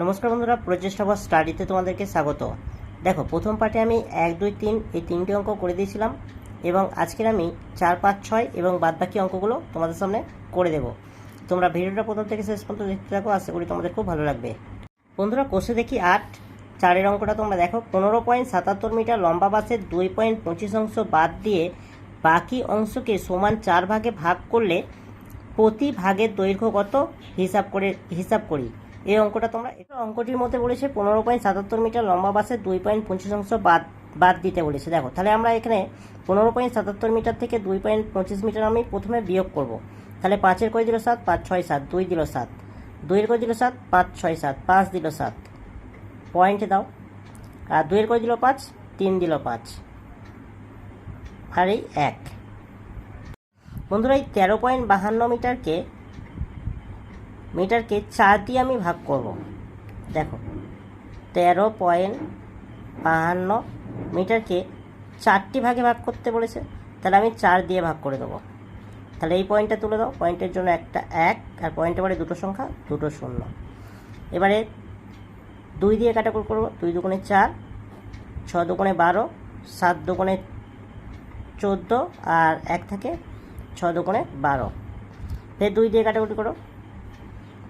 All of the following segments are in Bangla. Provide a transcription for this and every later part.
নমস্কার বন্ধুরা প্রচেষ্টা বা স্টাডিতে তোমাদেরকে স্বাগত। দেখো, প্রথম পার্টে আমি এক, দুই, তিন, এই তিনটি অঙ্ক করে দিয়েছিলাম এবং আজকের আমি চার, পাঁচ, ছয় এবং বাদবাকি অঙ্কগুলো তোমাদের সামনে করে দেব। তোমরা ভিডিওটা প্রথম থেকে শেষ পর্যন্ত দেখতে থাকো, আশা করি তোমাদের খুব ভালো লাগবে। বন্ধুরা, কোষে দেখি আট। চারের অঙ্কটা তোমরা দেখো, পনেরো পয়েন্ট সাতাত্তর মিটার লম্বা বাসের দুই পয়েন্ট পঁচিশ অংশ বাদ দিয়ে বাকি অংশকে সমান চার ভাগে ভাগ করলে প্রতি ভাগের দৈর্ঘ্য কত? হিসাব করে, হিসাব করি। এই অঙ্কটা তোমরা এটা অঙ্কটির মধ্যে বলেছে পনেরো পয়েন্ট সাতাত্তর মিটার লম্বা বাসে দুই পয়েন্ট পঁচিশ অংশ বাদ বাদ দিতে বলেছে। দেখো, তাহলে আমরা এখানে পনেরো পয়েন্ট সাতাত্তর মিটার থেকে দুই পয়েন্ট পঁচিশ মিটার আমি প্রথমে বিয়োগ করব। তাহলে পাঁচের করে দিল সাত? পাঁচ, ছয়, সাত। দুই দিল সাত। দুইয়ের কয় দিল সাত? পাঁচ, ছয়, সাত। পাঁচ দিল সাত। পয়েন্ট দাও। আর দুইয়ের করে দিল পাঁচ? তিন দিল পাঁচ। আর এই এক। বন্ধুরা, এই তেরো পয়েন্ট বাহান্ন মিটারকে মিটারকে চার দিয়ে আমি ভাগ করব। দেখো, তেরো পয়েন্ট বাহান্ন মিটারকে চারটি ভাগে ভাগ করতে বলেছে, তাহলে আমি চার দিয়ে ভাগ করে দেবো। তাহলে এই পয়েন্টটা তুলে দাও, পয়েন্টের জন্য একটা এক, আর পয়েন্টের পরে দুটো সংখ্যা, দুটো শূন্য। এবারে দুই দিয়ে কাটাকুট করব, দুই দুগুণে চার ছ দুগুণে বারো, সাত দুগুণে চোদ্দ, আর এক থাকে ছ দুগুণে বারো। ফের দুই দিয়ে কাটাকুটি করো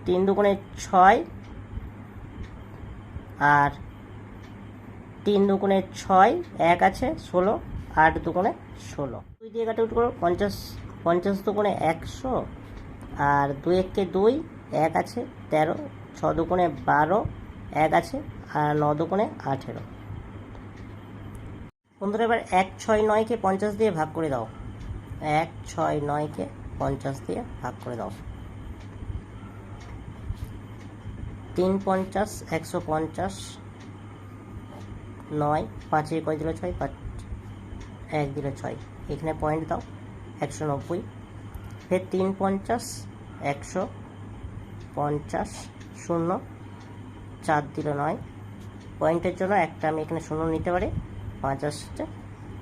তিন দুগুণে ছয় আর তিন দুগুণে ছয় এক আছে, ষোলো। আট দুগুণে ষোলো। দুই দিয়ে কাটাকুটি করো, পঞ্চাশ পঞ্চাশ দুগুণে একশো আর দুই এককে দুই, এক আছে, তেরো। ছ দুগুণে বারো, এক আছে, আর ন দুগুণে আঠেরো। বন্ধুরা, এবার এক, ছয়, নয়কে পঞ্চাশ দিয়ে ভাগ করে দাও। এক, ছয়, নয়কে পঞ্চাশ দিয়ে ভাগ করে দাও। তিন পঞ্চাশ একশো পঞ্চাশ, নয়, পাঁচে কয় দিল ছয়? পাঁচ, এক দিল ছয়। এখানে পয়েন্ট দাও, একশো নব্বই। ফের তিন পঞ্চাশ একশো পঞ্চাশ, শূন্য, চার দিল নয়। পয়েন্টের জন্য একটা আমি এখানে শূন্য নিতে পারি আসছে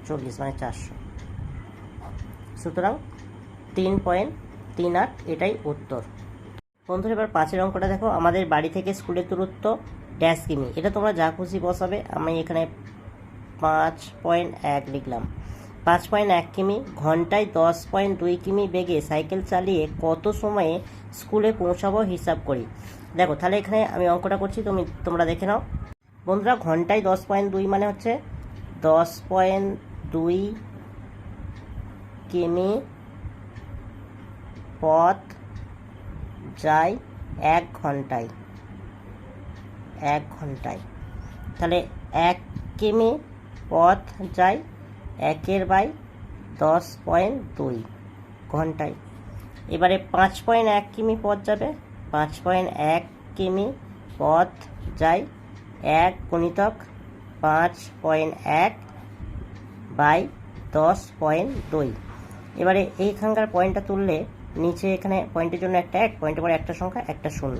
চল্লিশ মানে চারশো। সুতরাং তিন পয়েন্ট তিন আট, এটাই উত্তর। বন্ধুরা, এবার পাঁচের অঙ্কটা দেখো। আমাদের বাড়ি থেকে স্কুলের দূরত্ব ড্যাশ কিমি। এটা তোমরা যা খুশি বসাবে। আমি এখানে পাঁচ পয়েন্ট এক লিখলাম। পাঁচ পয়েন্ট এক কিমি, ঘন্টায় দশ পয়েন্ট দুই কিমি বেগে সাইকেল চালিয়ে কত সময়ে স্কুলে পৌঁছাবো হিসাব করি। দেখো, তাহলে এখানে আমি অঙ্কটা করছি। তুমি, তোমরা দেখে নাও। বন্ধুরা, ঘন্টায় দশ পয়েন্ট দুই মানে হচ্ছে দশ পয়েন্ট দুই কিমি পথ যায় এক ঘন্টায়। এক ঘন্টায়। তাহলে এক কিমি পথ যায় একের বাই দশ পয়েন্ট দুই ঘন্টায়। এবারে পাঁচ পয়েন্ট এক কিমি পথ যাবে। পাঁচ পয়েন্ট এক কিমি পথ যায় এক গুণিতক পাঁচ পয়েন্ট এক বাই দশ পয়েন্ট দুই। এবারে এইখানকার পয়েন্টটা তুললে নিচে এখানে পয়েন্টের জন্য একটা এক পয়েন্টের পরে একটা সংখ্যা, একটা শূন্য।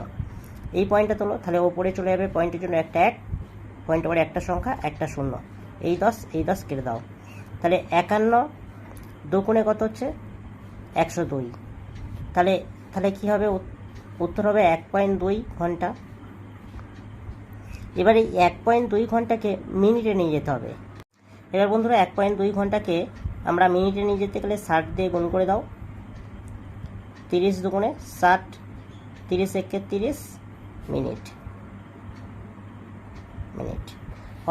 এই পয়েন্টটা তোলো, তাহলে ওপরে চলে যাবে পয়েন্টের জন্য একটা এক পয়েন্টের পরে একটা সংখ্যা, একটা শূন্য। এই দশ এই দশ কেটে দাও। তাহলে একান্ন দুগুণে কত হচ্ছে? একশো দুই। তাহলে তাহলে কী হবে? উত্তর হবে এক পয়েন্ট দুই ঘণ্টা। এবার এই এক পয়েন্ট দুই ঘন্টাকে মিনিটে নিয়ে যেতে হবে। এবার বন্ধুরা, এক পয়েন্ট দুই ঘন্টাকে আমরা মিনিটে নিয়ে যেতে গেলে ষাট দিয়ে গুণ করে দাও। তিরিশ দুগুণে ষাট, তিরিশ একে তিরিশ মিনিট মিনিট।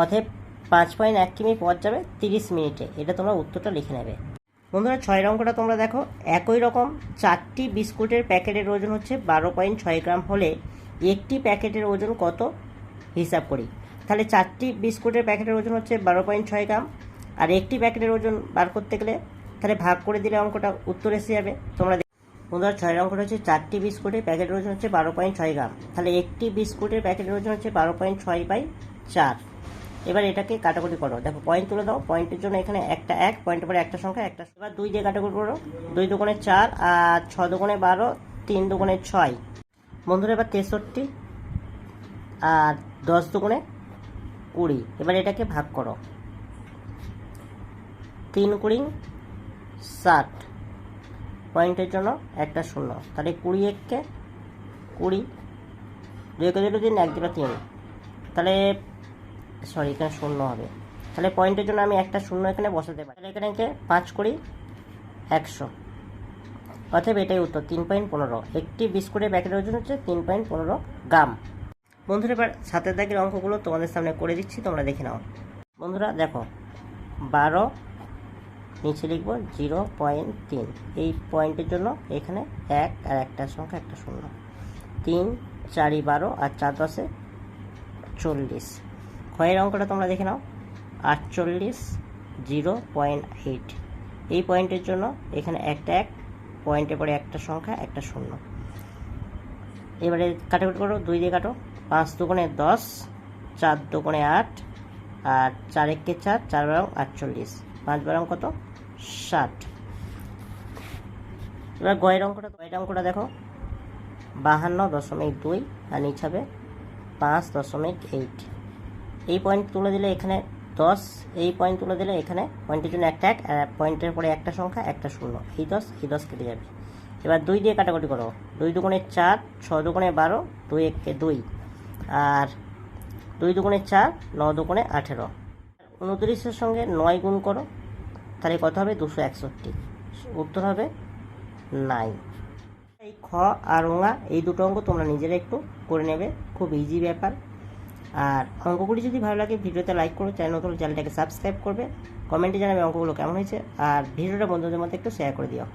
অতএব পাঁচ পয়েন্ট এক কিমি পথ যাবে তিরিশ মিনিটে, এটা তোমরা উত্তরটা লিখে নেবে। বন্ধুরা, ছয় অঙ্কটা তোমরা দেখো, একই রকম চারটি বিস্কুটের প্যাকেটের ওজন হচ্ছে বারো পয়েন্ট ছয় গ্রাম হলে একটি প্যাকেটের ওজন কত? হিসাব করি। তাহলে চারটি বিস্কুটের প্যাকেটের ওজন হচ্ছে বারো পয়েন্ট ছয় গ্রাম, আর একটি প্যাকেটের ওজন বার করতে গেলে তাহলে ভাগ করে দিলে অঙ্কটা উত্তর এসে যাবে। তোমরা বন্ধুরা ছয় অঙ্কটা হচ্ছে চারটি বিস্কুটের প্যাকেটের ওজন হচ্ছে বারো পয়েন্ট ছয় গ্রাম। তাহলে একটি বিস্কুটের প্যাকেটের ওজন হচ্ছে বারো পয়েন্ট ছয় বাই চার। এবার এটাকে কাটাকুটি করো। দেখো পয়েন্ট তুলে দাও। পয়েন্টের জন্য এখানে একটা এক পয়েন্টের পরে একটা সংখ্যা, একটা এবার দুই দিয়ে কাটাকুটি করো। দুই দুগুণে চার আর ছ দুগুণে বারো, তিন দুগুণে ছয়। বন্ধুরা, এবার তেষট্টি আর দশ দুগুণে কুড়ি। এবার এটাকে ভাগ করো। তিন কুড়ি ষাট। পয়েন্টের জন্য একটা শূন্য। তাহলে কুড়ি এককে কুড়ি, দুই একে দুটো তিন, এক দুটো তিন। তাহলে সরি এখানে শূন্য হবে। তাহলে পয়েন্টের জন্য আমি একটা শূন্য এখানে বসাতে পারি। এখানে কে? পাঁচ করি একশো। অতএব এটাই উত্তর, তিন পয়েন্ট পনেরো। একটি বিস্কুটের প্যাকেটের ওজন হচ্ছে তিন পয়েন্ট পনেরো গ্রাম। বন্ধুরা, এবার সাতের দাগের অঙ্কগুলো তোমাদের সামনে করে দিচ্ছি, তোমরা দেখে নাও। বন্ধুরা, দেখো, বারো নিচে লিখব জিরো পয়েন্ট তিন। এই পয়েন্টের জন্য এখানে এক আর একটা সংখ্যা একটা শূন্য। তিন, চারি, বারো আর চার দশে চল্লিশ। ক্ষয়ের অঙ্কটা তোমরা দেখে নাও। আটচল্লিশ, জিরো পয়েন্ট এইট। এই পয়েন্টের জন্য এখানে একটা এক, পয়েন্টের পরে একটা সংখ্যা, একটা শূন্য। এবারে কাটাকুটি করো, দুই দিয়ে কাটো। পাঁচ দুগুণে দশ, চার দুগুণে আট, আর চার একে চার চার বারং আটচল্লিশ। পাঁচ বারং কত? ষাট। এবার গয়ের অঙ্কটা গয়ের অঙ্কটা দেখো। বাহান্ন দশমিক দুই, আর নিচ হবে পাঁচ দশমিক এইট এই পয়েন্ট তুলে দিলে এখানে দশ, এই পয়েন্ট তুলে দিলে এখানে পয়েন্টের জন্য একটা এক, আর পয়েন্টের পরে একটা সংখ্যা, একটা শূন্য। এই দশ এই দশ কেটে যাবে। এবার দুই দিয়ে কাটাকুটি করো। দুই দুগুণে চার ছ দুগুণে বারো, দুই একে দুই। আর দুই দুগুণে চার, ন দুগুণে আঠেরো। উনত্রিশের সঙ্গে নয় গুণ করো, তাহলে কত হবে? দুশো একষট্টি। উত্তর হবে নাইন। এই খ আর ওঙা এই দুটো অঙ্ক তোমরা নিজেরা একটু করে নেবে, খুব ইজি ব্যাপার। আর অঙ্কগুলি যদি ভালো লাগে, ভিডিওতে লাইক করো, চ্যানেল নতুন চ্যানেলটাকে সাবস্ক্রাইব করবে কমেন্টে জানাবে অঙ্কগুলো কেমন হয়েছে, আর ভিডিওটা বন্ধুদের মধ্যে একটু শেয়ার করে দিও।